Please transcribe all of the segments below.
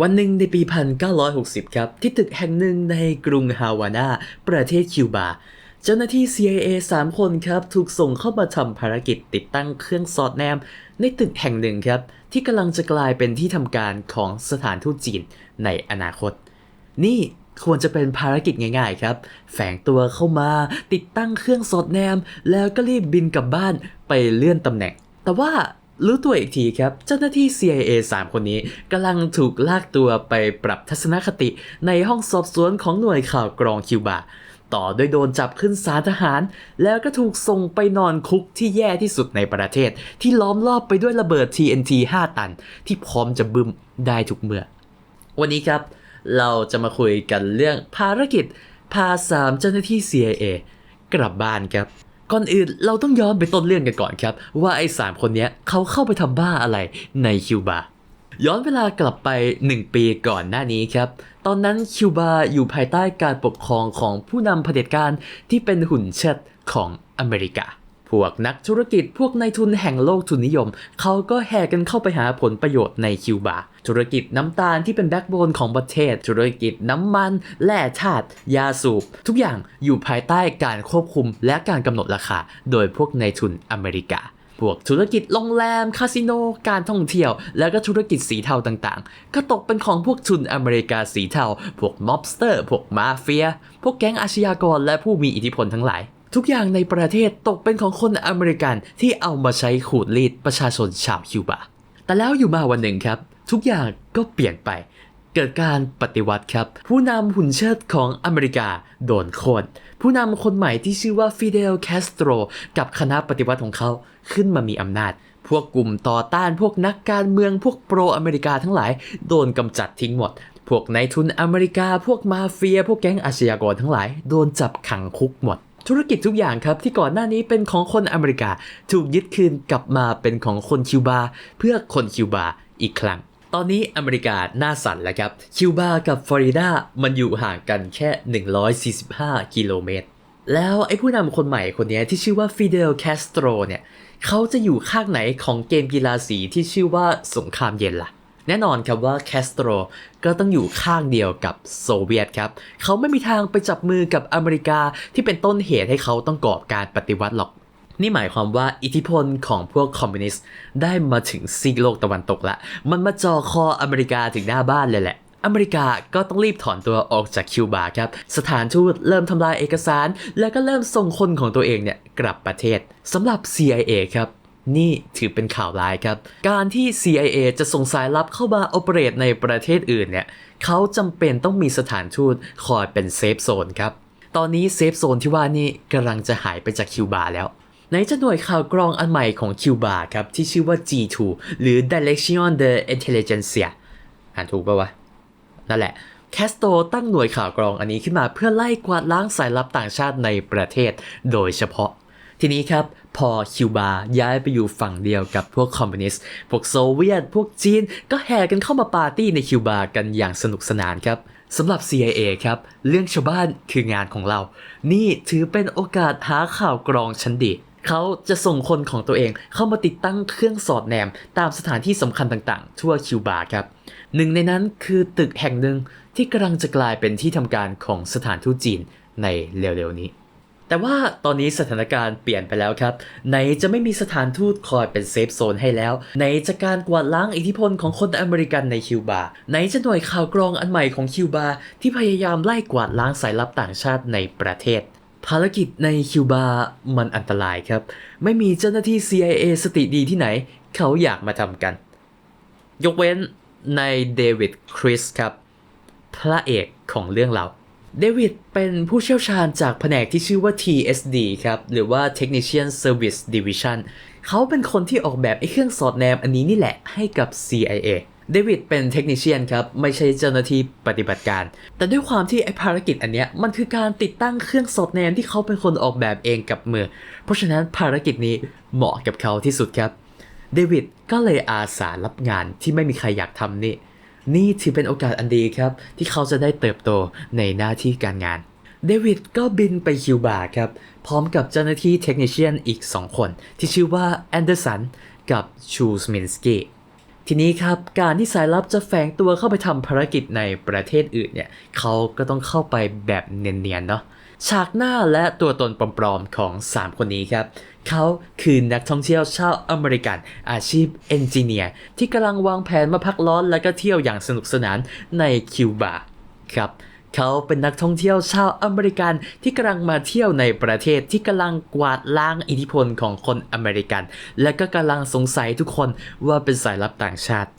วันหนึ่งในปี 1960 ครับ ที่ตึกแห่งหนึ่งในกรุงฮาวานา ประเทศคิวบา เจ้าหน้าที่ CIA 3 คนครับ ถูกส่งเข้ามาทำภารกิจติดตั้งเครื่องสอดแนม ในตึกแห่งหนึ่งครับ ที่กำลังจะกลายเป็นที่ทำการของสถานทูตจีนในอนาคต นี่ควรจะเป็นภารกิจง่ายๆครับ แฝงตัวเข้ามาติดตั้งเครื่องสอดแนม แล้วก็รีบบินกลับบ้านไปเลื่อนตำแหน่ง แต่ว่า รู้ตัวอีกทีครับ เจ้าหน้าที่ CIA 3 คนนี้กำลังถูกลากตัวไปปรับทัศนคติในห้องสอบสวนของหน่วยข่าวกรองคิวบา ต่อโดยโดนจับขึ้นศาลทหาร แล้วก็ถูกส่งไปนอนคุกที่แย่ที่สุดในประเทศ ที่ล้อมรอบไปด้วยระเบิด TNT 5 ตัน ที่พร้อมจะบึมได้ทุกเมื่อ วันนี้ครับ เราจะมาคุยกันเรื่องภารกิจพาสามเจ้าหน้าที่ CIA กลับบ้านครับ ก่อนอื่นเราต้องย้อนไปต้นเรื่องกันก่อนครับ ว่าไอ้สามคนเนี้ยเขาเข้าไปทำบ้าอะไรในคิวบา ย้อนเวลากลับไป 1 ปีก่อนหน้านี้ครับ ตอนนั้นคิวบาอยู่ภายใต้การปกครองของผู้นำเผด็จการที่เป็นหุ่นเชิดของอเมริกา วกนักธุรกิจพวกนายทุนแห่งโลกทุนนิยม เขาก็แห่กันเข้าไปหาผลประโยชน์ในคิวบา ธุรกิจน้ำตาลที่เป็นแบ็กโบนของประเทศ ธุรกิจน้ำมัน แร่ธาตุยาสูบ ทุกอย่างอยู่ภายใต้การควบคุมและการกำหนดราคา โดยพวกนายทุนอเมริกาพวกธุรกิจโรงแรม คาสิโน การท่องเที่ยว แล้วก็ธุรกิจสีเทาต่างๆ ก็ตกเป็นของพวกทุนอเมริกาสีเทา พวกม็อบสเตอร์ พวกมาเฟีย พวกแก๊งอาชญากรและผู้มีอิทธิพลทั้งหลาย ทุกอย่างในประเทศตกเป็นของคนอเมริกันที่เอามาใช้ขูดรีดประชาชนชาวคิวบา แต่แล้วอยู่มาวันหนึ่งครับ ทุกอย่างก็เปลี่ยนไป เกิดการปฏิวัติครับ ผู้นำหุ่นเชิดของอเมริกาโดนโค่นผู้นำคนใหม่ที่ชื่อว่าฟิเดลแคสโตรกับคณะปฏิวัติของเขาขึ้นมามีอำนาจพวกกลุ่มต่อต้านพวกนักการเมืองพวกโปรอเมริกาทั้งหลายโดนกำจัดทิ้งหมด พวกนายทุนอเมริกา พวกมาเฟีย พวกแก๊งอาชญากรทั้งหลาย โดนจับขังคุกหมด ธุรกิจทุกอย่างครับที่ก่อนหน้านี้เป็นของคนอเมริกา ถูกยึดคืนกลับมาเป็นของคนคิวบา เพื่อคนคิวบาอีกครั้ง ตอนนี้อเมริกาหน้าสั่นแล้วครับ คิวบากับฟลอริดามันอยู่ห่างกันแค่ 145 กิโลเมตร แล้วไอ้ผู้นำคนใหม่คนนี้ที่ชื่อว่าฟิเดลแคสโตรเนี่ยเขาจะอยู่ข้างไหนของเกมกีฬาสีที่ชื่อว่าสงครามเย็นล่ะ แน่นอนครับว่าแคสโตรก็ต้องอยู่ข้างเดียวกับโซเวียตครับ เขาไม่มีทางไปจับมือกับอเมริกาที่เป็นต้นเหตุให้เขาต้องก่อการปฏิวัติหรอก นี่หมายความว่าอิทธิพลของพวกคอมมิวนิสต์ได้มาถึงซีกโลกตะวันตกละ มันมาจ่อคออเมริกาถึงหน้าบ้านเลยแหละอเมริกาก็ต้องรีบถอนตัวออกจากคิวบาครับ สถานทูตเริ่มทำลายเอกสาร แล้วก็เริ่มส่งคนของตัวเองเนี่ยกลับประเทศสำหรับ CIA ครับ นี่ถือเป็นข่าวร้ายครับ การที่ CIA จะส่งสายลับเข้ามาโอเปเรตในประเทศอื่นเนี่ยเขาจำเป็นต้องมีสถานทูตคอยเป็นเซฟโซนครับ ตอนนี้เซฟโซนที่ว่านี่กำลังจะหายไปจากคิวบาแล้วในจะหน่วยข่าวกรองอันใหม่ของคิวบาครับ ที่ชื่อว่า G2 หรือ Direction de Intelligentsia อ่านถูกปะวะ นั่นแหละแคสโตตั้งหน่วยข่าวกรองอันนี้ขึ้นมาเพื่อไล่กวาดล้างสายลับต่างชาติในประเทศโดยเฉพาะ ทีนี้ครับ พอคิวบาย้ายไปอยู่ฝั่งเดียวกับพวกคอมมิวนิสต์ พวกโซเวียต พวกจีน ก็แห่กันเข้ามาปาร์ตี้ในคิวบากันอย่างสนุกสนานครับสำหรับ CIA ครับ เรื่องชาวบ้านคืองานของเรา นี่ถือเป็นโอกาสหาข่าวกรองชั้นดีเขาจะส่งคนของตัวเองเข้ามาติดตั้งเครื่องสอดแนม ตามสถานที่สำคัญต่างๆ ทั่วคิวบาครับหนึ่งในนั้นคือตึกแห่งหนึ่งที่กำลังจะกลายเป็นที่ทำการของสถานทูตจีนในเร็วๆนี้ แต่ว่าตอนนี้สถานการณ์เปลี่ยนไปแล้วครับ ไหนจะไม่มีสถานทูตคอยเป็นเซฟโซนให้แล้ว ไหนจะการกวาดล้างอิทธิพลของคนอเมริกันในคิวบา ไหนจะหน่วยข่าวกรองอันใหม่ของคิวบา ที่พยายามไล่กวาดล้างสายลับต่างชาติในประเทศ ภารกิจในคิวบา มันอันตรายครับ ไม่มีเจ้าหน้าที่ CIA สติดีที่ไหน เขาอยากมาทำกัน ยกเว้นในเดวิดคริสครับ พระเอกของเรื่องเรา เดวิดเป็นผู้เชี่ยวชาญจากแผนกที่ชื่อว่า TSD ครับ หรือว่า Technician Service Division เขาเป็นคนที่ออกแบบไอ้เครื่องสอดแนมอันนี้นี่แหละให้กับ CIA เดวิดเป็นเทคนิชเชียนครับ ไม่ใช่เจ้าหน้าที่ปฏิบัติการ แต่ด้วยความที่ไอ้ภารกิจอันเนี้ยมันคือการติดตั้งเครื่องสอดแนมที่เขาเป็นคนออกแบบเองกับมือ เพราะฉะนั้นภารกิจนี้เหมาะกับเขาที่สุดครับ เดวิดก็เลยอาสารับงานที่ไม่มีใครอยากทำนี่ นี่ถือเป็นโอกาสอันดีครับ ที่เขาจะได้เติบโตในหน้าที่การงาน เดวิดก็บินไปคิวบาครับ พร้อมกับเจ้าหน้าที่เทคนิชเชียนอีก 2 คน ที่ชื่อว่าแอนเดอร์สันกับชูสมินสกี้ทีนี้ครับ การที่สายลับจะแฝงตัวเข้าไปทำภารกิจในประเทศอื่นเนี่ย เขาก็ต้องเข้าไปแบบเนียนๆเนาะ ฉากหน้าและตัวตนปลอมๆของ 3 คนนี้ครับเขาคือนักท่องเที่ยวชาวอเมริกัน อาชีพเอนจิเนียร์ที่กำลังวางแผนมาพักร้อนและก็เที่ยวอย่างสนุกสนานในคิวบาครับเขาเป็นนักท่องเที่ยวชาวอเมริกันที่กำลังมาเที่ยวในประเทศที่กำลังกวาดล้างอิทธิพลของคนอเมริกัน และก็กำลังสงสัยทุกคนว่าเป็นสายลับต่างชาติ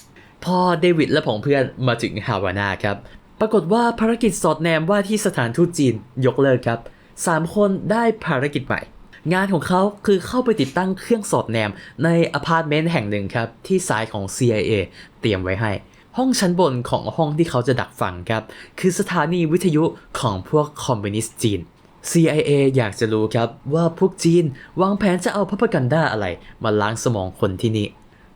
พอเดวิดและผองเพื่อนมาถึงฮาวานาครับ ปรากฏว่าภารกิจสอดแนมว่าที่สถานทูตจีนยกเลิกครับ 3 คนได้ภารกิจใหม่ งานของเขาคือเข้าไปติดตั้งเครื่องสอดแนมในอพาร์ตเมนต์แห่งหนึ่งครับ ที่สายของ CIA เตรียมไว้ให้ ห้องชั้นบนของห้องที่เขาจะดักฟังครับ คือสถานีวิทยุของพวกคอมมิวนิสต์จีน CIA อยากจะรู้ครับว่าพวกจีนวางแผนจะเอาพัพกันดาอะไร มาล้างสมองคนที่นี่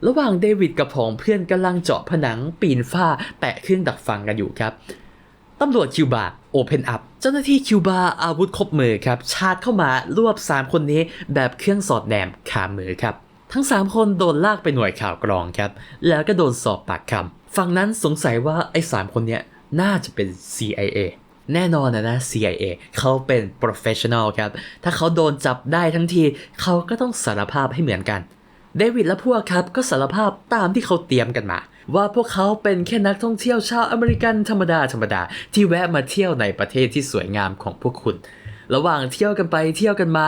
ระหว่างเดวิดกับผองเพื่อนกำลังเจาะผนังปีนฝ้าแตะเครื่องดักฟังกันอยู่ครับตำรวจคิวบาโอเพนอัพเจ้าหน้าที่คิวบาอาวุธครบมือครับ ชาร์จเข้ามารวบ 3 คนนี้แบบเครื่องสอดแนมขามือครับ ทั้ง 3 คนโดนลากไปหน่วยข่าวกรองครับ แล้วก็โดนสอบปากคำฝั่งนั้นสงสัยว่าไอ้3คนเนี้ยน่าจะเป็น CIA แน่นอนนะนะ CIA เขาเป็น professional ครับ ถ้าเขาโดนจับได้ทั้งที เขาก็ต้องสารภาพให้เหมือนกัน เดวิดและพวกครับก็สารภาพตามที่เขาเตรียมกันมา ว่าพวกเขาเป็นแค่นักท่องเที่ยวชาวอเมริกันธรรมดาธรรมดาที่แวะมาเที่ยวในประเทศที่สวยงามของพวกคุณ ระหว่างเที่ยวกันไปเที่ยวกันมา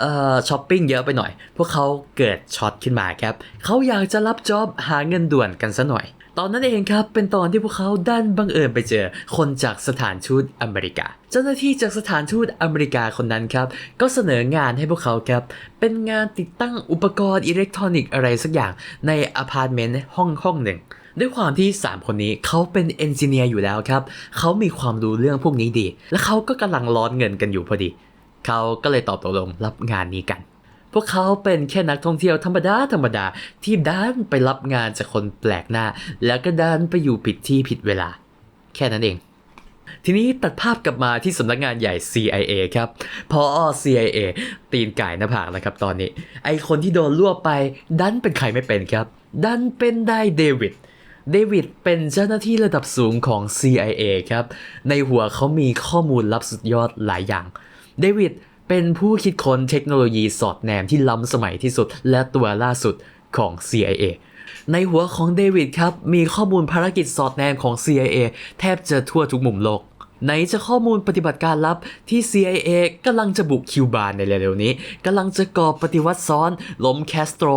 เอ่อช้อปปิ้งเยอะไปหน่อย พวกเขาเกิดช็อตขึ้นมาครับ เขาอยากจะรับจ็อบหาเงินด่วนกันซะหน่อย ตอนนั้นเองครับเป็นตอนที่พวกเขาดันบังเอิญไปเจอ คนจากสถานทูตอเมริกา เจ้าหน้าที่จากสถานทูตอเมริกาคนนั้นครับ ก็เสนองานให้พวกเขาครับ เป็นงานติดตั้งอุปกรณ์อิเล็กทรอนิกส์อะไรสักอย่างในอพาร์ตเมนต์ห้องห้องหนึ่งด้วยความที่ 3 คนนี้เขาเป็นเอนจิเนียร์อยู่แล้วครับ เขามีความรู้เรื่องพวกนี้ดี และเขาก็กำลังร้อนเงินกันอยู่พอดี เขาก็เลยตอบตกลงรับงานนี้กัน วกเขาเป็นแค่นักท่องเที่ยวธรรมดาธรรมดาที่ดันไปรับงานจากคนแปลกหน้า แล้วก็ดันไปอยู่ผิดที่ผิดเวลา แค่นั้นเองทีนี้ตัดภาพกลับมาที่สำนักงานใหญ่ CIA ครับพอ CIA ตีนไก่หน้าผากนะครับตอนนี้ ไอคนที่โดนรวไป ดันเป็นใครไม่เป็นครับ ดันเป็นได้เดวิด เดวิดเป็นเจ้าหน้าที่ระดับสูงของ CIA ครับ ในหัวเขามีข้อมูลลับสุดยอดหลายอย่าง เดวิด เป็นผู้คิดค้นเทคโนโลยีสอดแนมที่ล้ำสมัยที่สุด และตัวล่าสุดของ CIA ในหัวของเดวิดครับ มีข้อมูลภารกิจสอดแนมของ CIA แทบจะทั่วทุกมุมโลกไหนจะข้อมูลปฏิบัติการลับที่ CIA กำลังจะบุกคิวบาในเร็วๆนี้กำลังจะก่อปฏิวัติซ้อน ล้มแคสโตร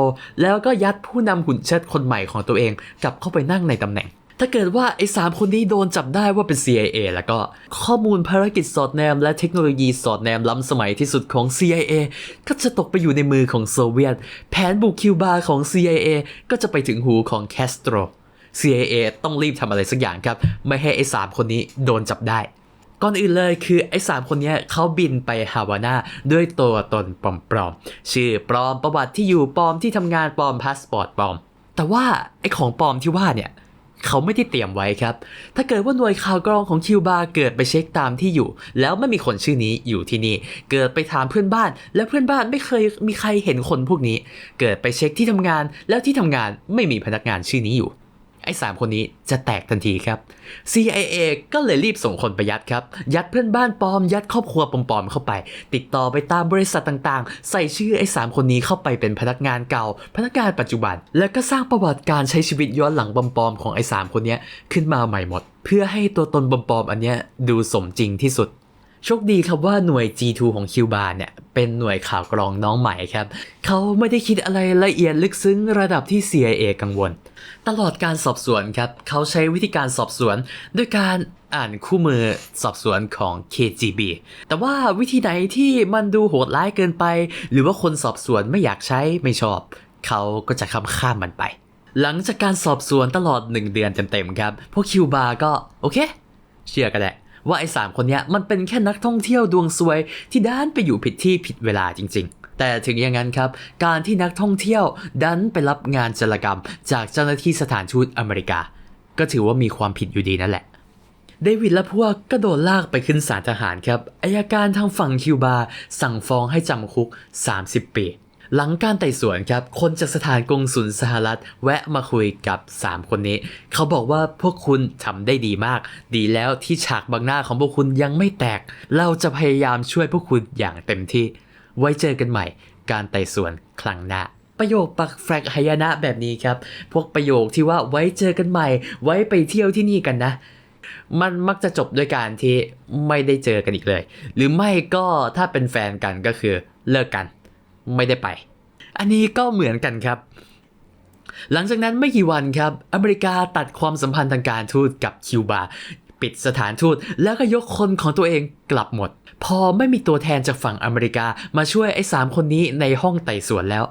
แล้วก็ยัดผู้นำหุ่นเชิดคนใหม่ของตัวเอง กลับเข้าไปนั่งในตำแหน่ง ถ้าเกิดว่าไอ้สามคนนี้โดนจับได้ว่าเป็น CIA แล้วก็ข้อมูลภารกิจสอดแนม และเทคโนโลยีสอดแนมล้ำสมัยที่สุดของ CIA ก็จะตกไปอยู่ในมือของโซเวียต แผนบุกคิวบาของ CIA ก็จะไปถึงหูของแคสโตร CIA ต้องรีบทำอะไรสักอย่างครับ ไม่ให้ไอ้สามคนนี้โดนจับได้ก่อนอื่นเลยคือไอ้สามคนนี้เขาบินไปฮาวาน่าด้วยตัวตนปลอมๆ ชื่อปลอมประวัติที่อยู่ปลอมที่ทำงานปลอมพาสปอร์ตปลอม แต่ว่าไอ้ของปลอมที่ว่าเนี่ย เขาไม่ได้เตรียมไว้ครับ ถ้าเกิดว่าหน่วยข่าวกรองของคิวบาเกิดไปเช็คตามที่อยู่ แล้วไม่มีคนชื่อนี้อยู่ที่นี่ เกิดไปถามเพื่อนบ้าน และเพื่อนบ้านไม่เคยมีใครเห็นคนพวกนี้ เกิดไปเช็คที่ทำงาน แล้วที่ทำงานไม่มีพนักงานชื่อนี้อยู่ ไอ้สามคนนี้จะแตกทันทีครับ CIA ก็เลยรีบส่งคนไปยัดครับ ยัดเพื่อนบ้านปลอม ยัดครอบครัวปลอมๆเข้าไป ติดต่อไปตามบริษัทต่างๆ ใส่ชื่อไอ้สามคนนี้เข้าไปเป็นพนักงานเก่า พนักงานปัจจุบัน แล้วก็สร้างประวัติการใช้ชีวิตย้อนหลังปลอมๆของไอ้สามคนนี้ขึ้นมาใหม่หมด เพื่อให้ตัวตนปลอมๆอันเนี้ยดูสมจริงที่สุด โชคดีครับว่าหน่วย G2 ของคิวบาเนี่ยเป็นหน่วยข่าวกรองน้องใหม่ครับ เขาไม่ได้คิดอะไรละเอียดลึกซึ้งระดับที่ CIA กังวล ตลอดการสอบสวนครับ เขาใช้วิธีการสอบสวนด้วยการอ่านคู่มือสอบสวนของ KGB แต่ว่าวิธีไหนที่มันดูโหดร้ายเกินไป หรือว่าคนสอบสวนไม่อยากใช้ไม่ชอบ เขาก็จะข้ามข้ามมันไป หลังจากการสอบสวนตลอด 1 เดือนเต็มๆครับ พวกคิวบาก็โอเค เชื่อกันแหละ ว่าไอ้สามคนเนี้ยมันเป็นแค่นักท่องเที่ยวดวงซวย ที่ด้านไปอยู่ผิดที่ผิดเวลาจริง ๆแต่ถึงอย่างนั้นครับ การที่นักท่องเที่ยวดันไปรับงานจากรรม จากเจ้าหน้าที่สถานทูตอเมริกา ก็ถือว่ามีความผิดอยู่ดีนั่นแหละ เดวิดและพวกก็โดนลากไปขึ้นศาลทหารครับอายการทางฝั่งคิวบา สั่งฟ้องให้จำคุก 30 ปี หลังการไต่สวนครับ คนจากสถานกงสุลสหรัฐ แวะมาคุยกับ 3 คนนี้ เขาบอกว่าพวกคุณทำได้ดีมาก ดีแล้วที่ฉากบางหน้าของพวกคุณยังไม่แตก เราจะพยายามช่วยพวกคุณอย่างเต็มที่ ไว้เจอกันใหม่ การไต่สวนครั้งหน้าประโยคปักแฟกหายนะแบบนี้ครับ พวกประโยคที่ว่าไว้เจอกันใหม่ ไว้ไปเที่ยวที่นี่กันนะ มันมักจะจบด้วยการที่ไม่ได้เจอกันอีกเลย หรือไม่ก็ถ้าเป็นแฟนกันก็คือเลิกกัน ไม่ได้ไป อันนี้ก็เหมือนกันครับ หลังจากนั้นไม่กี่วันครับ อเมริกาตัดความสัมพันธ์ทางการทูตกับคิวบา ปิดสถานทูตแล้วก็ยกคนของตัวเองกลับหมด พอไม่มีตัวแทนจากฝั่งอเมริกามาช่วยไอ้สามคนนี้ในห้องไต่สวนแล้ว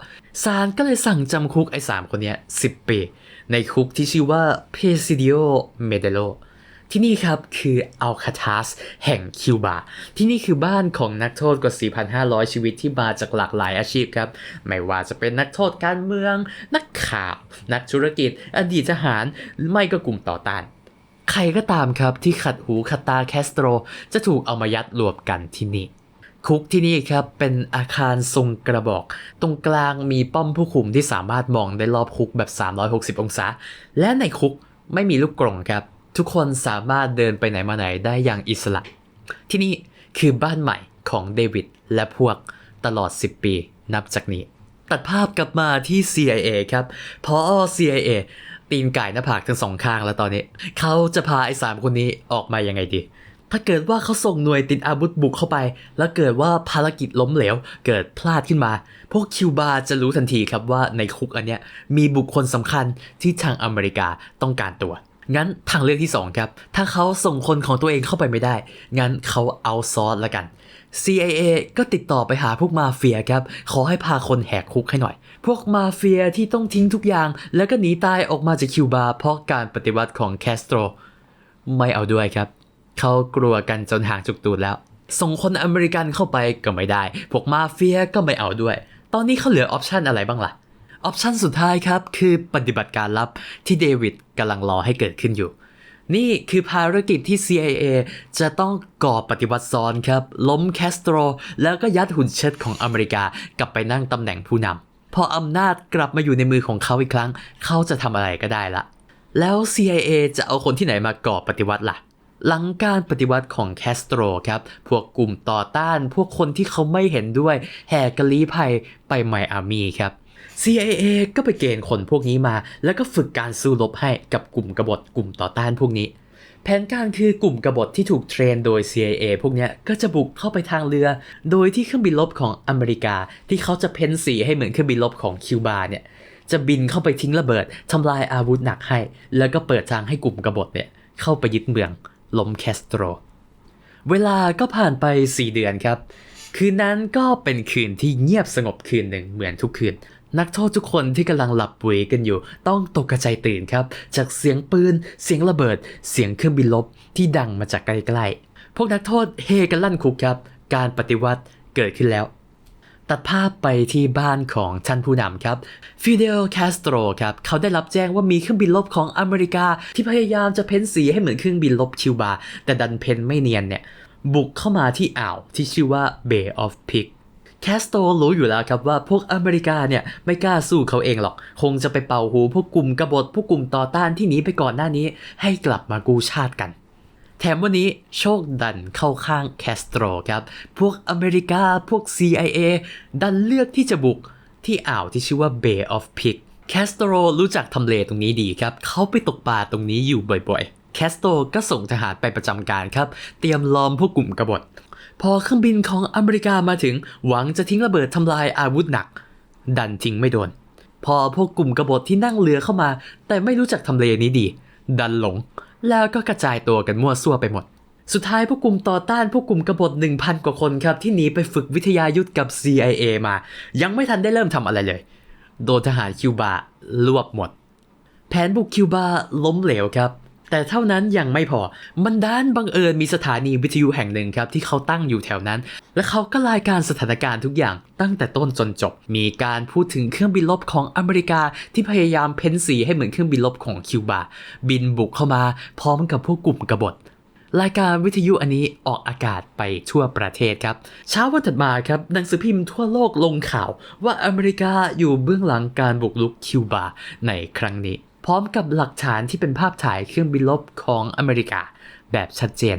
ศาลก็เลยสั่งจำคุกไอ้สามคนนี้10 ปี ในคุกที่ชื่อว่า Presidio Medelo ที่นี่ครับคืออัลคาทัสแห่งคิวบา ที่นี่คือบ้านของนักโทษกว่า 4,500 ชีวิตที่มาจากหลากหลายอาชีพครับ ไม่ว่าจะเป็นนักโทษการเมือง นักข่าว นักธุรกิจ อดีตทหาร ไม่ก็กลุ่มต่อต้าน ใครก็ตามครับที่ขัดหูขัดตาแคสโตร จะถูกเอามายัดรวมกันที่นี่คุกที่นี่ครับเป็นอาคารทรงกระบอก ตรงกลางมีป้อมผู้คุมที่สามารถมองได้รอบคุกแบบ 360 องศา และในคุกไม่มีลูกกรงครับ ทุกคนสามารถเดินไปไหนมาไหนได้อย่างอิสระ ที่นี่คือบ้านใหม่ของเดวิดและพวกตลอด 10 ปีนับจากนี้ ตัดภาพกลับมาที่ CIA ครับพอ CIA ตีนไก่หน้าผากทั้งสองข้างแล้วตอนนี้ เขาจะพาไอ้สามคนนี้ออกมายังไงดี ถ้าเกิดว่าเขาส่งหน่วยติดอาวุธบุกเข้าไป แล้วเกิดว่าภารกิจล้มเหลว เกิดพลาดขึ้นมา พวกคิวบาจะรู้ทันทีครับว่าในคุกอันเนี้ยมีบุคคลสำคัญที่ทางอเมริกาต้องการตัว งั้นทางเลือกที่ 2 ครับ ถ้าเขาส่งคนของตัวเองเข้าไปไม่ได้ งั้นเขาเอาซอสละกัน CIA ก็ติดต่อไปหาพวกมาเฟียครับ ขอให้พาคนแหกคุกให้หน่อย พวกมาเฟียที่ต้องทิ้งทุกอย่าง แล้วก็หนีตายออกมาจากคิวบาเพราะการปฏิวัติของแคสโตรไม่เอาด้วยครับ เขากลัวกันจนห่างจุกตูดแล้ว ส่งคนอเมริกันเข้าไปก็ไม่ได้ พวกมาเฟียก็ไม่เอาด้วย ตอนนี้เขาเหลือออปชันอะไรบ้างล่ะ ออปชันสุดท้ายครับ คือปฏิบัติการลับที่เดวิดกำลังรอให้เกิดขึ้นอยู่ นี่คือภารกิจที่ CIA จะต้องก่อปฏิวัติซ้อนครับ ล้มแคสโตร แล้วก็ยัดหุ่นเชิดของอเมริกากลับไปนั่งตำแหน่งผู้นำพออำนาจกลับมาอยู่ในมือของเขาอีกครั้ง เขาจะทำอะไรก็ได้ละ แล้ว CIA จะเอาคนที่ไหนมาก่อปฏิวัติล่ะหลังการปฏิวัติของแคสโตรครับ พวกกลุ่มต่อต้าน พวกคนที่เขาไม่เห็นด้วย แห่กะลีภัยไปไมอามีครับ CIA ก็ไปเกณฑ์คนพวกนี้มา แล้วก็ฝึกการสู้รบให้กับกลุ่มกบฏกลุ่มต่อต้านพวกนี้ แผนการคือกลุ่มกบฏที่ถูกเทรนโดย CIA พวกนี้ก็จะบุกเข้าไปทางเรือ โดยที่เครื่องบินรบของอเมริกา ที่เขาจะเพ้นสีให้เหมือนเครื่องบินรบของคิวบาเนี่ยจะบินเข้าไปทิ้งระเบิดทำลายอาวุธหนักให้ แล้วก็เปิดทางให้กลุ่มกบฏเนี่ยเข้าไปยึดเมืองล้มแคสโตร เวลาก็ผ่านไป 4 เดือนครับ คืนนั้นก็เป็นคืนที่เงียบสงบคืนหนึ่งเหมือนทุกคืน นักโทษทุกคนที่กำลังหลับปุ๋ยกันอยู่ ต้องตกกระจายตื่นครับ จากเสียงปืน เสียงระเบิด เสียงเครื่องบินลบที่ดังมาจากใกล้ๆ พวกนักโทษเฮกันลั่นคุกครับ การปฏิวัติเกิดขึ้นแล้ว ตัดภาพไปที่บ้านของท่านผู้นำครับฟิเดลคาสโตรครับ เขาได้รับแจ้งว่ามีเครื่องบินลบของอเมริกา ที่พยายามจะเพ้นสีให้เหมือนเครื่องบินลบคิวบา แต่ดันเพ้นไม่เนียนเนี่ยบุกเข้ามาที่อ่าวที่ชื่อว่า Bay of Pig แคสโตรรู้อยู่แล้วครับว่าพวกอเมริกาเนี่ยไม่กล้าสู้เขาเองหรอก คงจะไปเป่าหูพวกกลุ่มกบฏพวกกลุ่มต่อต้านที่หนีไปก่อนหน้านี้ ให้กลับมากู้ชาติกัน แถมวันนี้โชคดันเข้าข้างแคสโตรครับ พวกอเมริกาพวก CIA ดันเลือกที่จะบุกที่อ่าวที่ชื่อว่า Bay of Pig แคสโตรรู้จักทำเลตรงนี้ดีครับ เขาไปตกปลาตรงนี้อยู่บ่อยๆ แคสโตก็ส่งทหารไปประจำการครับ เตรียมล้อมพวกกลุ่มกบฏ พอเครื่องบินของอเมริกามาถึงหวังจะทิ้งระเบิดทำลายอาวุธหนัก ดันทิ้งไม่โดน พอพวกกลุ่มกบฏที่นั่งเรือเข้ามา แต่ไม่รู้จักทำเลนี้ดี ดันหลง แล้วก็กระจายตัวกันมั่วซั่วไปหมด สุดท้ายพวกกลุ่มต่อต้านพวกกลุ่มกบฏ1,000 กว่าคนครับที่หนีไปฝึกวิทยายุทธกับ CIA มา ยังไม่ทันได้เริ่มทำอะไรเลย โดนทหารคิวบารวบหมด แผนบุกคิวบาล้มเหลวครับ แต่เท่านั้นยังไม่พอ มันด้านบังเอิญมีสถานีวิทยุแห่งหนึ่งครับที่เขาตั้งอยู่แถวนั้น และเขาก็รายการสถานการณ์ทุกอย่างตั้งแต่ต้นจนจบ มีการพูดถึงเครื่องบินลบของอเมริกาที่พยายามเพ้นสีให้เหมือนเครื่องบินลบของคิวบา บินบุกเข้ามาพร้อมกับพวกกลุ่มกบฏรายการวิทยุอันนี้ออกอากาศไปทั่วประเทศครับ เช้าวันถัดมาครับหนังสือพิมพ์ทั่วโลกลงข่าวว่าอเมริกาอยู่เบื้องหลังการบุกรุกคิวบาในครั้งนี้ ร้อมกับหลักฐานที่เป็นภาพถ่ายเครื่องบินลบของอเมริกาแบบชัดเจน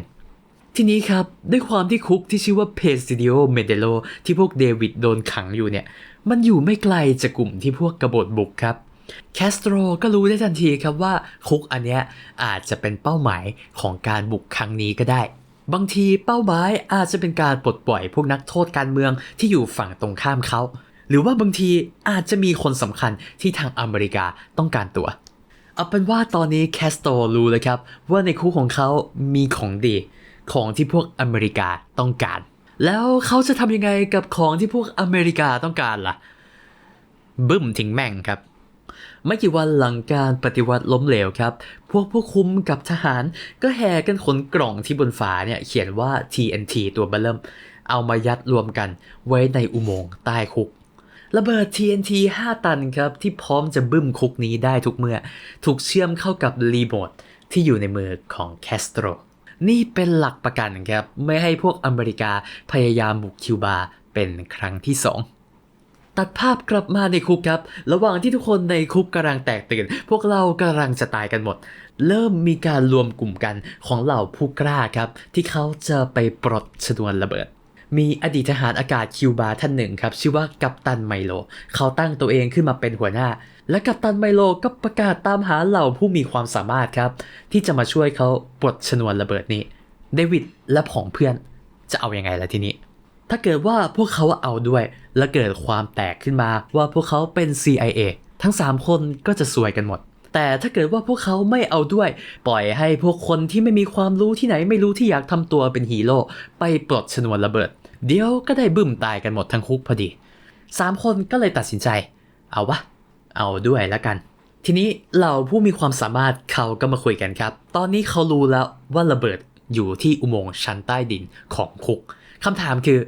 ทีนี้ครับด้วยความที่คุกที่ชื่อว่าเพซิดิโอเมเดโลที่พวกเดวิดโดนขังอยู่เนี่ย มันอยู่ไม่ไกลจากกลุ่มที่พวกกบฏบุกครับแคสโตรก็รู้ได้ทันทีครับว่าคุกอันเนี้ยอาจจะเป็นเป้าหมายของการบุกครั้งนี้ก็ได้ บางทีเป้าหมายอาจจะเป็นการปลดปล่อยพวกนักโทษการเมืองที่อยู่ฝั่งตรงข้ามเขาหรือว่าบางทีอาจจะมีคนสำคัญที่ทางอเมริกาต้องการตัว เอาเป็นว่าตอนนี้แคสโตรรู้เลยครับ ว่าในคุกของเขามีของดี ของที่พวกอเมริกาต้องการ แล้วเขาจะทำยังไงกับของที่พวกอเมริกาต้องการล่ะ บึ้มทิ้งแม่งครับไม่กี่วันหลังการปฏิวัติล้มเหลวครับ พวกผู้คุมกับทหารก็แห่กันขนกล่องที่บนฝาเนี่ยเขียนว่า TNT ตัวเบลเริ่ม เอามายัดรวมกันไว้ในอุโมงค์ใต้คุก ระเบิด TNT 5 ตันครับ ที่พร้อมจะบึ้มคุกนี้ได้ทุกเมื่อ ถูกเชื่อมเข้ากับรีโมทที่อยู่ในมือของแคสโตรนี่เป็นหลักประกันครับ ไม่ให้พวกอเมริกาพยายามบุกคิวบาเป็นครั้งที่สองตัดภาพกลับมาในคุกครับ ระหว่างที่ทุกคนในคุกกำลังแตกตื่น พวกเรากำลังจะตายกันหมด เริ่มมีการรวมกลุ่มกันของเหล่าผู้กล้าครับ ที่เขาจะไปปลดชนวนระเบิด มีอดีตทหารอากาศคิวบาท่านหนึ่งครับ ชื่อว่ากัปตันไมโล เขาตั้งตัวเองขึ้นมาเป็นหัวหน้า และกัปตันไมโลก็ประกาศตามหาเหล่าผู้มีความสามารถครับ ที่จะมาช่วยเขาปลดชนวนระเบิดนี้เดวิดและผองเพื่อนจะเอาอยัางไงล่ะทีนี้ ถ้าเกิดว่าพวกเขาเอาด้วย และเกิดความแตกขึ้นมาว่าพวกเขาเป็น CIA ทั้ง 3 คนก็จะซวยกันหมดแต่ถ้าเกิดว่าพวกเขาไม่เอาด้วย ปล่อยให้พวกคนที่ไม่มีความรู้ที่ไหนไม่รู้ที่อยากทำตัวเป็นฮีโร่ไปปลดชนวนระเบิด เดี๋ยวก็ได้บึ้มตายกันหมดทั้งคุกพอดี3คนก็เลยตัดสินใจ เอาวะ เอาด้วยแล้วกัน ทีนี้เหล่าผู้มีความสามารถเขาก็มาคุยกันครับ ตอนนี้เขารู้แล้วว่าระเบิดอยู่ที่อุโมงค์ชั้นใต้ดินของคุกคำถามคือ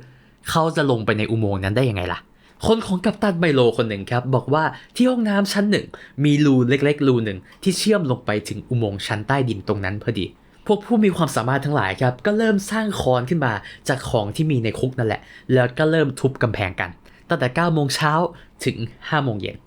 เขาจะลงไปในอุโมงค์นั้นได้ยังไงล่ะ คนของกัปตันไมโลคนหนึ่งครับบอกว่าที่ห้องน้ำชั้นหนึ่งมีรูเล็กๆรูหนึ่งที่เชื่อมลงไปถึงอุโมงค์ชั้นใต้ดินตรงนั้นพอดี พวกผู้มีความสามารถทั้งหลายครับก็เริ่มสร้างคอนขึ้นมาจากของที่มีในคุกนั่นแหละ แล้วก็เริ่มทุบกำแพงกัน ตั้งแต่9โมงเช้าถึง5โมงเย็น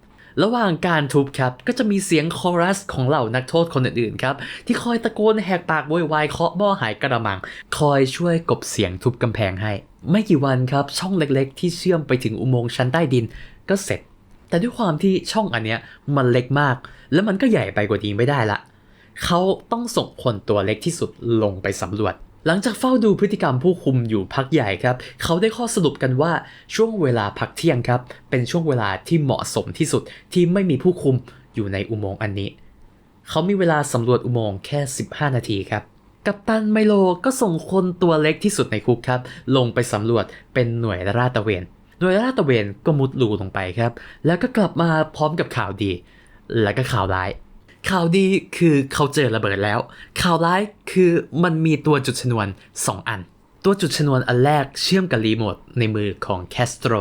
ระหว่างการทุบครับก็จะมีเสียงคอรัสของเหล่านักโทษคนอื่นๆครับที่คอยตะโกนแหกปากโวยวายเคาะหม้อหายกระมัง คอยช่วยกบเสียงทุบกำแพงให้ ไม่กี่วันครับช่องเล็กๆ ที่เชื่อมไปถึงอุโมงค์ชั้นใต้ดินก็เสร็จ แต่ด้วยความที่ช่องอันเนี้ยมันเล็กมาก แล้วมันก็ใหญ่ไปกว่านี้ไม่ได้ละ เขาต้องส่งคนตัวเล็กที่สุดลงไปสำรวจ หลังจากเฝ้าดูพฤติกรรมผู้คุมอยู่พักใหญ่ครับ เขาได้ข้อสรุปกันว่าช่วงเวลาพักเที่ยงครับ เป็นช่วงเวลาที่เหมาะสมที่สุดที่ไม่มีผู้คุมอยู่ในอุโมงค์อันนี้ เขามีเวลาสำรวจอุโมงค์แค่ 15 นาทีครับกัปตันไมโลก็ส่งคนตัวเล็กที่สุดในคุกครับ ลงไปสำรวจเป็นหน่วยราดตระเวน หน่วยราดตระเวนก็มุดรูลงไปครับ แล้วก็กลับมาพร้อมกับข่าวดี แล้วก็ข่าวร้าย ข่าวดีคือเขาเจอระเบิดแล้ว ข่าวร้ายคือมันมีตัวจุดชนวน 2 อัน ตัวจุดชนวนอันแรกเชื่อมกับรีโมทในมือของแคสโตร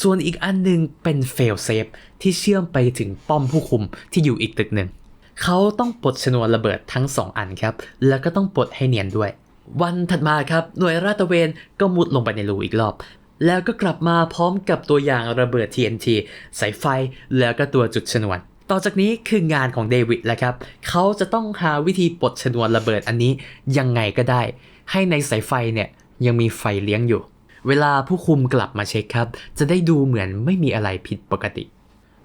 ส่วนอีกอันหนึ่งเป็นเฟลเซฟที่เชื่อมไปถึงป้อมผู้คุมที่อยู่อีกตึกหนึ่ง เขาต้องปลดชนวนระเบิดทั้ง 2 อันครับ แล้วก็ต้องปลดให้เนียนด้วย วันถัดมาครับ หน่วยราดตระเวนก็มุดลงไปในรูอีกรอบ แล้วก็กลับมาพร้อมกับตัวอย่างระเบิด TNT สายไฟแล้วก็ตัวจุดชนวน ต่อจากนี้คืองานของเดวิดแล้วครับ เขาจะต้องหาวิธีปลดชนวนระเบิดอันนี้ยังไงก็ได้ ให้ในสายไฟเนี่ยยังมีไฟเลี้ยงอยู่ เวลาผู้คุมกลับมาเช็คครับ จะได้ดูเหมือนไม่มีอะไรผิดปกติ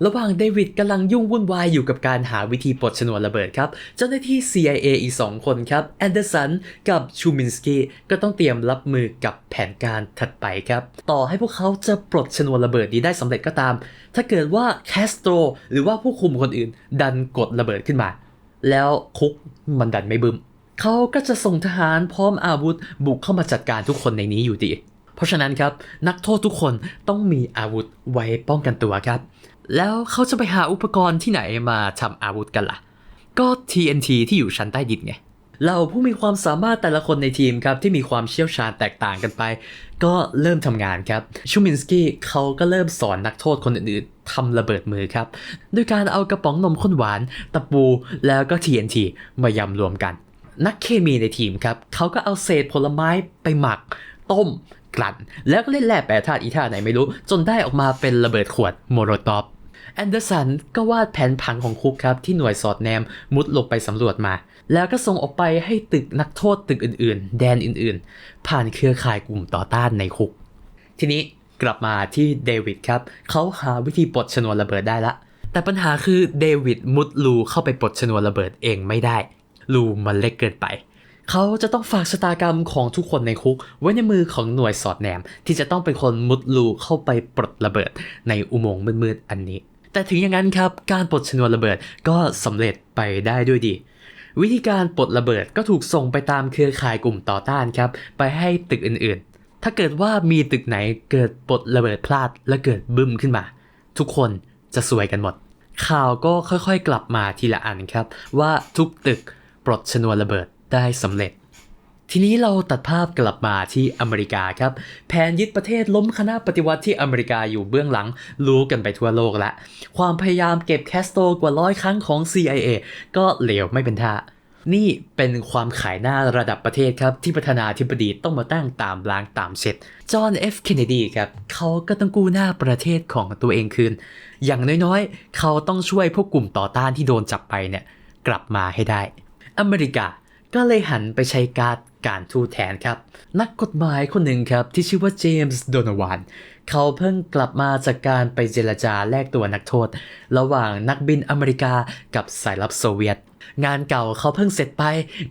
ระหว่างเดวิดกำลังยุ่งวุ่นวายอยู่กับการหาวิธีปลดชนวนระเบิดครับ เจ้าหน้าที่ CIA อีก 2 คนครับแอนเดอร์สันกับชูมินสกี้ก็ต้องเตรียมรับมือกับแผนการถัดไปครับ ต่อให้พวกเขาจะปลดชนวนระเบิดนี้ได้สำเร็จก็ตาม ถ้าเกิดว่าแคสโตรหรือว่าผู้คุมคนอื่น ดันกดระเบิดขึ้นมา แล้วคุกมันดันไม่บึมเขาก็จะส่งทหารพร้อมอาวุธบุกเข้ามาจัดการทุกคนในนี้อยู่ดี เพราะฉะนั้นครับนักโทษทุกคนต้องมีอาวุธไว้ป้องกันตัวครับ แล้วเขาจะไปหาอุปกรณ์ที่ไหนมาทำอาวุธกันล่ะ ก็ TNT ที่อยู่ชั้นใต้ดินไงเราผู้มีความสามารถแต่ละคนในทีมครับ ที่มีความเชี่ยวชาญแตกต่างกันไป ก็เริ่มทำงานครับ ชูมินสกี้เขาก็เริ่มสอนนักโทษคนอื่นๆทำระเบิดมือครับ ด้วยการเอากระป๋องนมข้นหวาน ตะปูแล้วก็ TNT มายำรวมกัน นักเคมีในทีมครับเขาก็เอาเศษผลไม้ไปหมัก ต้ม กลั่น แล้วก็เล่นแร่แปรธาตุอีท่าไหนไม่รู้ จนได้ออกมาเป็นระเบิดขวดโมโรตอฟ แอนเดอร์สันก็วาดแผนผังของคุกครับ ที่หน่วยสอดแนมมุดลงไปสำรวจมา แล้วก็ส่งออกไปให้ตึกนักโทษตึกอื่นๆ แดนอื่นๆ ผ่านเครือข่ายกลุ่มต่อต้านในคุก ทีนี้กลับมาที่เดวิดครับ เขาหาวิธีปลดชนวนระเบิดได้ละ แต่ปัญหาคือเดวิดมุดรูเข้าไปปลดชนวนระเบิดเองไม่ได้รูมันเล็กเกินไปเขาจะต้องฝากชะตากรรมของทุกคนในคุก ไว้ในมือของหน่วยสอดแนม ที่จะต้องเป็นคนมุดรูเข้าไปปลดระเบิดในอุโมงค์มืดๆอันนี้ แต่ถึงอย่างนั้นครับการปลดชนวนระเบิดก็สำเร็จไปได้ด้วยดี วิธีการปลดระเบิดก็ถูกส่งไปตามเครือข่ายกลุ่มต่อต้านครับ ไปให้ตึกอื่นๆ ถ้าเกิดว่ามีตึกไหนเกิดปลดระเบิดพลาดและเกิดบึ้มขึ้นมา ทุกคนจะสวยกันหมด ข่าวก็ค่อยๆกลับมาทีละอันครับ ว่าทุกตึกปลดชนวนระเบิดได้สำเร็จ ทีนี้เราตัดภาพกลับมาที่อเมริกาครับ แผนยึดประเทศล้มคณะปฏิวัติที่อเมริกาอยู่เบื้องหลังรู้กันไปทั่วโลกละ ความพยายามเก็บแคสโตกว่าร้อยครั้งของ CIA ก็เหลวไม่เป็นท่านี่เป็นความขายหน้าระดับประเทศครับที่ประธานาธิบดีต้องมาตั้งตามล้างตามเช็ด จอห์นเอฟเคนเนดีครับเขาก็ต้องกู้หน้าประเทศของตัวเองคืน อย่างน้อยๆ เขาต้องช่วยพวกกลุ่มต่อต้านที่โดนจับไปเนี่ยกลับมาให้ได้ อเมริกาก็เลยหันไปใช้การด การทูตแทนครับ นักกฎหมายคนหนึ่งครับ ที่ชื่อว่าเจมส์โดนวานเขาเพิ่งกลับมาจากการไปเจรจาแลกตัวนักโทษ ระหว่างนักบินอเมริกากับสายลับโซเวียต งานเก่าเขาเพิ่งเสร็จไป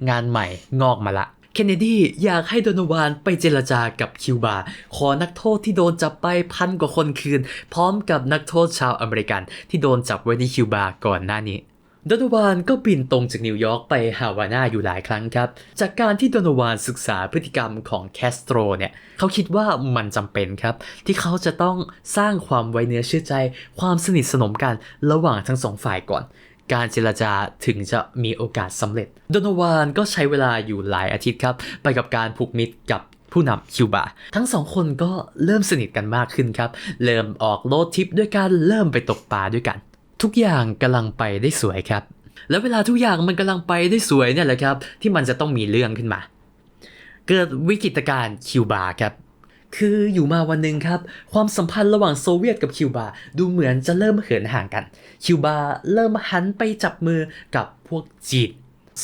งานใหม่งอกมาละเคนเนดีอยากให้โดนวานไปเจรจากับคิวบา ขอนักโทษที่โดนจับไปพันกว่าคนคืน พร้อมกับนักโทษชาวอเมริกันที่โดนจับไว้ที่คิวบาก่อนหน้านี้ โดนวานก็บินตรงจากนิวยอร์กไปฮาวาน่าอยู่หลายครั้งครับ จากการที่โดนวานศึกษาพฤติกรรมของแคสโตรเนี่ยเขาคิดว่ามันจำเป็นครับ ที่เขาจะต้องสร้างความไว้เนื้อเชื่อใจ ความสนิทสนมกันระหว่างทั้งสองฝ่ายก่อน การเจรจาถึงจะมีโอกาสสำเร็จโดนวานก็ใช้เวลาอยู่หลายอาทิตย์ครับ ไปกับการผูกมิตรกับผู้นำคิวบา ทั้งสองคนก็เริ่มสนิทกันมากขึ้นครับ เริ่มออกโรดทริปด้วยกันเริ่มไปตกปลาด้วยกัน ทุกอย่างกำลังไปได้สวยครับ แล้วเวลาทุกอย่างมันกำลังไปได้สวยเนี่ยแหละครับ ที่มันจะต้องมีเรื่องขึ้นมา เกิดวิกฤตการณ์คิวบาครับคืออยู่มาวันหนึ่งครับ ความสัมพันธ์ระหว่างโซเวียตกับคิวบา ดูเหมือนจะเริ่มเหินห่างกัน คิวบาเริ่มหันไปจับมือกับพวกจีน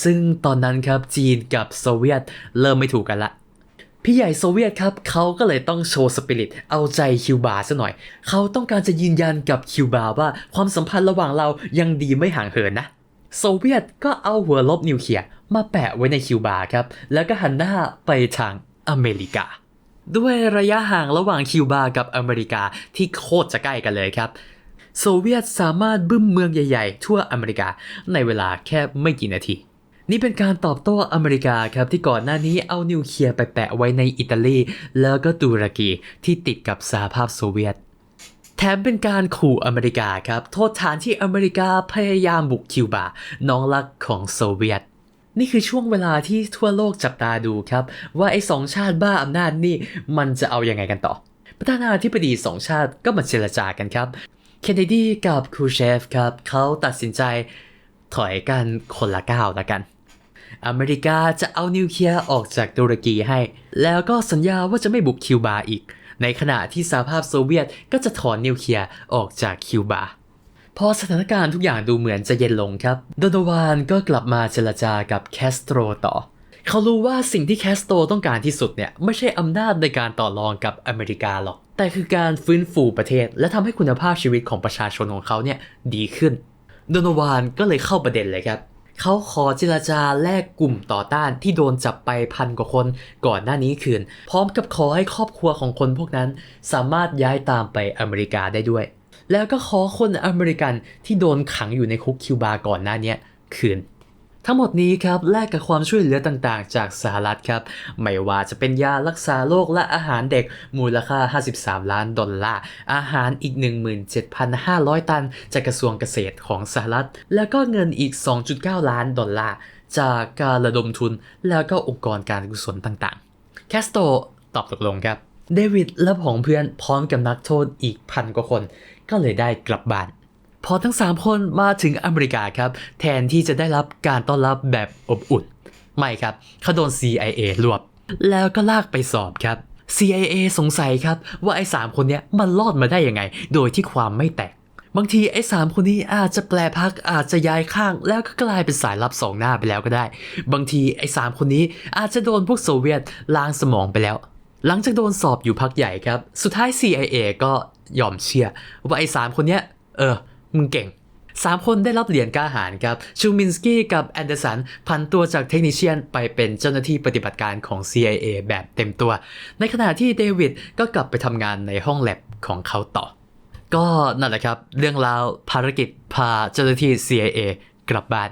ซึ่งตอนนั้นครับจีนกับโซเวียตเริ่มไม่ถูกกันละ พี่ใหญ่โซเวียตครับเขาก็เลยต้องโชว์สปิริตเอาใจคิวบาซะหน่อย เขาต้องการจะยืนยันกับคิวบาว่าความสัมพันธ์ระหว่างเรายังดีไม่ห่างเหินนะ โซเวียตก็เอาหัวลบนิวเคลียร์มาแปะไว้ในคิวบาครับ แล้วก็หันหน้าไปทางอเมริกา ด้วยระยะห่างระหว่างคิวบากับอเมริกาที่โคตรจะใกล้กันเลยครับโซเวียตสามารถบึ้มเมืองใหญ่ ๆ ทั่วอเมริกาในเวลาแค่ไม่กี่นาที นี่เป็นการตอบโต้อเมริกาครับที่ก่อนหน้านี้เอานิวเคลียร์ไปแปะไว้ในอิตาลีแล้วก็ตุรกีที่ติดกับสหภาพโซเวียต แถมเป็นการขู่อเมริกาครับ โทษฐานที่อเมริกาพยายามบุกคิวบา น้องรักของโซเวียต นี่คือช่วงเวลาที่ทั่วโลกจับตาดูครับ ว่าไอ้สองชาติบ้าอำนาจนี่มันจะเอาอยัางไงกันต่อ ประธานาธิบดีสองชาติก็มาเจรจากันครับเคนเนดีกับครูเชฟครับเขาตัดสินใจถอยกันคนละก้าวละกัน อเมริกาจะเอานิวเคลียร์ออกจากตุรกีให้ แล้วก็สัญญาว่าจะไม่บุกคิวบาอีก ในขณะที่สหภาพโซเวียตก็จะถอนนิวเคลียร์ออกจากคิวบาพอสถานการณ์ทุกอย่างดูเหมือนจะเย็นลงครับ โดนวานก็กลับมาเจรจากับแคสโตรต่อ เขารู้ว่าสิ่งที่แคสโตรต้องการที่สุดเนี่ยไม่ใช่อำนาจในการต่อรองกับอเมริกาหรอก แต่คือการฟื้นฟูประเทศ และทำให้คุณภาพชีวิตของประชาชนของเขาเนี่ยดีขึ้น โดนวานก็เลยเข้าประเด็นเลยครับ เขาขอเจรจาแลกกลุ่มต่อต้านที่โดนจับไปพันกว่าคนก่อนหน้านี้คืน พร้อมกับขอให้ครอบครัวของคนพวกนั้น สามารถย้ายตามไปอเมริกาได้ด้วย แล้วก็ขอคนอเมริกันที่โดนขังอยู่ในคุกคิวบาก่อนหน้านี้คืน ทั้งหมดนี้ครับแลกกับความช่วยเหลือต่างๆ จากสหรัฐครับ ไม่ว่าจะเป็นยารักษาโรคและอาหารเด็กมูลค่า 53 ล้านดอลลาร์ อาหารอีก 17,500 ตัน จากกระทรวงเกษตรของสหรัฐ แล้วก็เงินอีก 2.9 ล้านดอลลาร์ จากการระดมทุน แล้วก็องค์กรการกุศลต่างๆ แคสโตตอบตกลงครับ เดวิดและผองเพื่อนพร้อมกับนักโทษอีกพันกว่าคน ก็เลยได้กลับบ้าน พอทั้ง 3 คนมาถึงอเมริกาครับ แทนที่จะได้รับการต้อนรับแบบอบอุ่น ไม่ครับเขาโดน CIA รวบ แล้วก็ลากไปสอบครับ CIA สงสัยครับว่าไอ้สามคนเนี้ยมันรอดมาได้ยังไง โดยที่ความไม่แตก บางทีไอ้สามคนนี้อาจจะแปลพักอาจจะย้ายข้าง แล้วก็กลายเป็นสายลับสองหน้าไปแล้วก็ได้ บางทีไอ้สามคนนี้อาจจะโดนพวกโซเวียตล้างสมองไปแล้ว หลังจากโดนสอบอยู่พักใหญ่ครับ สุดท้าย CIA ก็ยอมเชื่อว่าไอ้สามคนเนี้ยเออ มึงเก่งสามคนได้รับเหรียญกล้าหาญครับ ชูมินสกี้กับแอนเดอร์สันพันตัวจากเทคนิชเชียนไปเป็นเจ้าหน้าที่ปฏิบัติการของ CIA แบบเต็มตัว ในขณะที่เดวิดก็กลับไปทำงานในห้องแลบของเขาต่อ ก็นั่นแหละครับ เรื่องราวภารกิจพาเจ้าหน้าที่ CIA กลับบ้าน